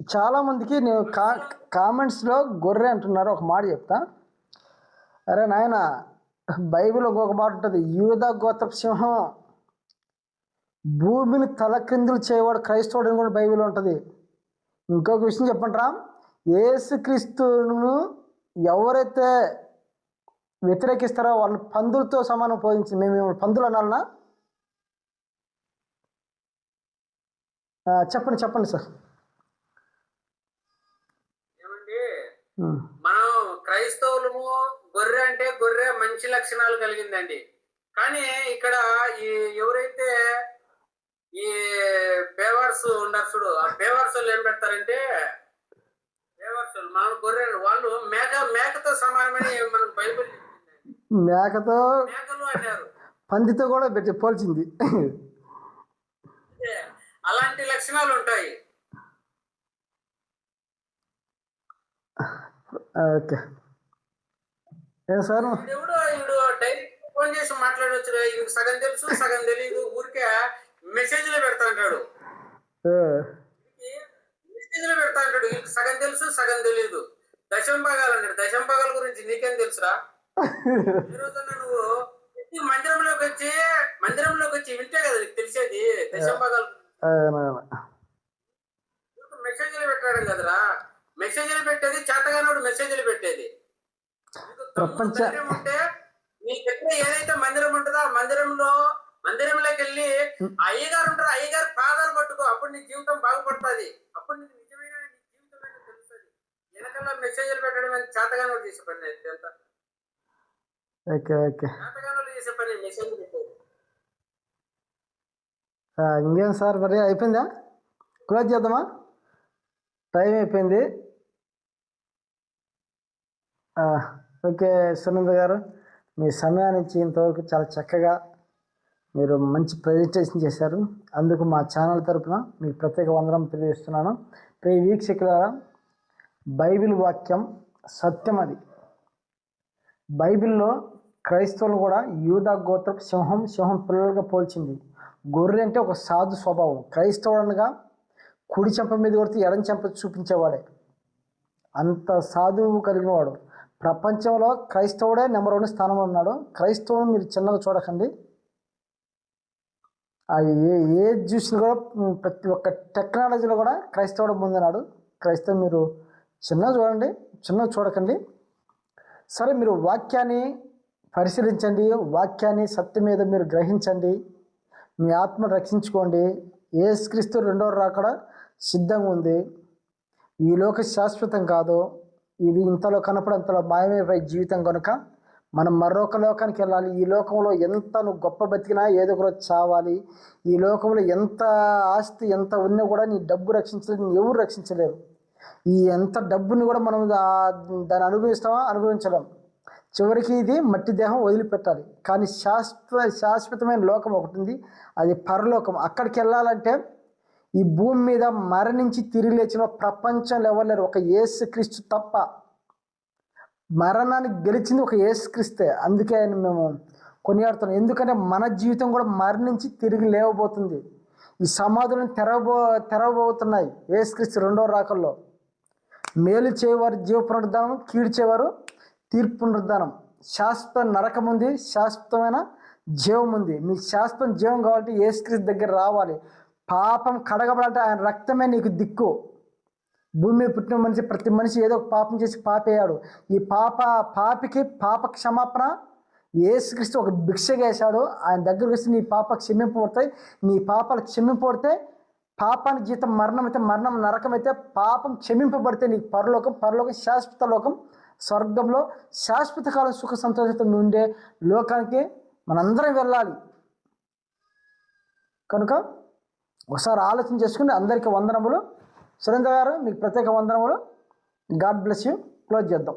చాలామందికి నేను కా కామెంట్స్లో గొర్రె అంటున్నారు ఒక మాట చెప్తా. అరే నాయన బైబిల్ ఒక మాట ఉంటుంది యూద గోత్ర సింహం భూమిని తలక్రిందులు చేయవాడు క్రైస్తవుడు అని కూడా బైబిల్ ఉంటుంది. ఇంకొక విషయం చెప్పంటారా ఏసుక్రీస్తును ఎవరైతే వ్యతిరేకిస్తారో వాళ్ళని పందులతో సమానం పోయించి మేము పందులు అనాలనా? చెప్పండి చెప్పండి సార్. మనం క్రైస్తవులము గొర్రె అంటే గొర్రె మంచి లక్షణాలు కలిగిందండి. కానీ ఇక్కడ ఈ ఎవరైతే ఈ పేవర్స్ ఉన్నారు చూడు ఆ పేవర్స్ ఏం పెడతారంటే పేవర్స్ మనం గొర్రె వాళ్ళు మేక మేకతో సమానమని మనకు బైబిల్. మేకతో మేకలు అన్నారు. పందితో కూడా పెట్టి పోల్చింది. అలాంటి లక్షణాలు ఉంటాయి. ఓకే. ఏం సార్? ఫోన్ చేసి మాట్లాడవచ్చు ఈయనకు సగం తెలుసు సగం తెలియదు ఊరికే మెసేజ్లు పెడతా అంటాడు. మెసేజ్లు పెడతా అంటాడు ఈయనకు సగం తెలుసు సగం తెలియదు దశం భాగాలు అంటాడు దశం భాగాల గురించి నీకేం తెలుసురా? ఈ రోజున నువ్వు మందిరంలోకి వచ్చి మందిరంలోకి వచ్చి వింటే కదా నీకు తెలిసేది దశం భాగాలు. మెసేజ్లు పెట్టాడు కదరా? మెసేజ్లు పెట్టేది చేతగానోడు మెసేజ్లు పెట్టేది. ప్రపంచ- ఉంటే నీ దగ్గర ఏదైతే మందిరం ఉంటుందో ఆ మందిరంలో మందిరంలోకి వెళ్ళి అయ్యగారు ఉంటారు అయ్యగారు పాదాలు పట్టుకో అప్పుడు నీ జీవితం బాగుపడుతుంది. అప్పుడు నీకు నిజమైన నీ జీవితం తెలుస్తుంది. వెనకాల మెసేజ్లు పెట్టడం అనేది చేతగానోడు చేసే పని అది ఎంత ఓకే ఓకే. చేతగానోడు చేసే పని మెసేజ్ పెట్టేది. ఇంకేం సార్ మరి అయిపోయిందా? క్లోజ్ చేద్దామా? టైం అయిపోయింది. ఓకే సునంద గారు మీ సమయానికి ఇంతవరకు చాలా చక్కగా మీరు మంచి ప్రజెంటేషన్ చేశారు. అందుకు మా ఛానల్ తరపున మీకు ప్రత్యేక వందనం తెలియజేస్తున్నాను. ప్రియ వీక్షకులారా బైబిల్ వాక్యం సత్యం అది. బైబిల్లో క్రైస్తవులు కూడా యూదా గోత్రపు సింహం సింహం పిల్లలుగా పోల్చింది. గొర్రె అంటే ఒక సాధు స్వభావం. క్రైస్తవుడు అనగా కుడి చెంప మీద కొడితే ఎడం చెంప చూపించేవాడే. అంత సాధువు కలిగినవాడు. ప్రపంచంలో క్రైస్తవుడే నెంబర్ వన్ స్థానంలో ఉన్నాడు. క్రైస్తవుని మీరు చిన్నగా చూడకండి. ఏ ఏ చూసిన కూడా ప్రతి ఒక్క టెక్నాలజీలో కూడా క్రైస్తవుడు ముందున్నాడు. క్రైస్తవం మీరు చిన్నగా చూడండి. చిన్నగా చూడకండి. సరే మీరు వాక్యాన్ని పరిశీలించండి. వాక్యాన్ని సత్యం మీద మీరు గ్రహించండి. మీ ఆత్మ రక్షించుకోండి. ఏసుక్రీస్తు రెండో రాకడ సిద్ధంగా ఉంది. ఈ లోక శాశ్వతం కాదు. ఇది ఇంతలో కనపడంతలో మాయమైపోయే జీవితం కనుక మనం మరొక లోకానికి వెళ్ళాలి. ఈ లోకంలో ఎంత నువ్వు గొప్ప బతికినా ఏదో ఒక రోజు చావాలి. ఈ లోకంలో ఎంత ఆస్తి ఎంత ఉన్నా కూడా నీ డబ్బు రక్షించలేదు నీ ఎవరు రక్షించలేరు. ఈ ఎంత డబ్బుని కూడా మనం దాన్ని అనుభవిస్తామా? అనుభవించలేం. చివరికి ఇది మట్టి దేహం వదిలిపెట్టాలి. కానీ శాశ్వత శాశ్వతమైన లోకం ఒకటి ఉంది. అది పరలోకం. అక్కడికి వెళ్ళాలంటే ఈ భూమి మీద మరణించి తిరిగి లేచిన ప్రపంచంలో ఎవరు లేరు? ఒక యేసుక్రీస్తు తప్ప. మరణాన్ని గెలిచింది ఒక యేసుక్రీస్తే. అందుకే ఆయన మేము కొనియాడుతున్నాం. ఎందుకంటే మన జీవితం కూడా మరణించి తిరిగి లేవబోతుంది. ఈ సమాధులను తెరవబో తెరవబోతున్నాయి యేసుక్రీస్తు రెండవ రాకల్లో. మేలు చేయవారు జీవ పునరుద్ధానం కీడు చేయవారు తీర్పు పునరుద్ధానం. శాశ్వత నరకం ఉంది శాశ్వతమైన జీవం ఉంది. మీకు శాశ్వతం జీవం కావాలంటే యేసుక్రీస్తు దగ్గర రావాలి. పాపం కడగబడాలంటే ఆయన రక్తమే నీకు దిక్కు. భూమి మీద పుట్టిన మనిషి ప్రతి మనిషి ఏదో ఒక పాపం చేసి పాపేయాడు. ఈ పాప పాపికి పాప క్షమాపణ ఏసుక్రీస్తు ఒక భిక్షగా వేశాడు. ఆయన దగ్గరకు వస్తే నీ పాప క్షమింపబడతాయి. నీ పాపాలు క్షమింపబడితే పాపానికి జీతం మరణం అయితే మరణం నరకం అయితే పాపం క్షమింపబడితే నీకు పరలోకం పరలోకం శాశ్వత లోకం స్వర్గంలో శాశ్వత కాలం సుఖ సంతోషంతో ఉండే లోకానికి మనందరం వెళ్ళాలి. కనుక ఒకసారి ఆలోచన చేసుకుని అందరికీ వందనములు. సురేంద్ర గారు మీకు ప్రత్యేక వందనములు. God bless you. క్లోజ్ చేద్దాం.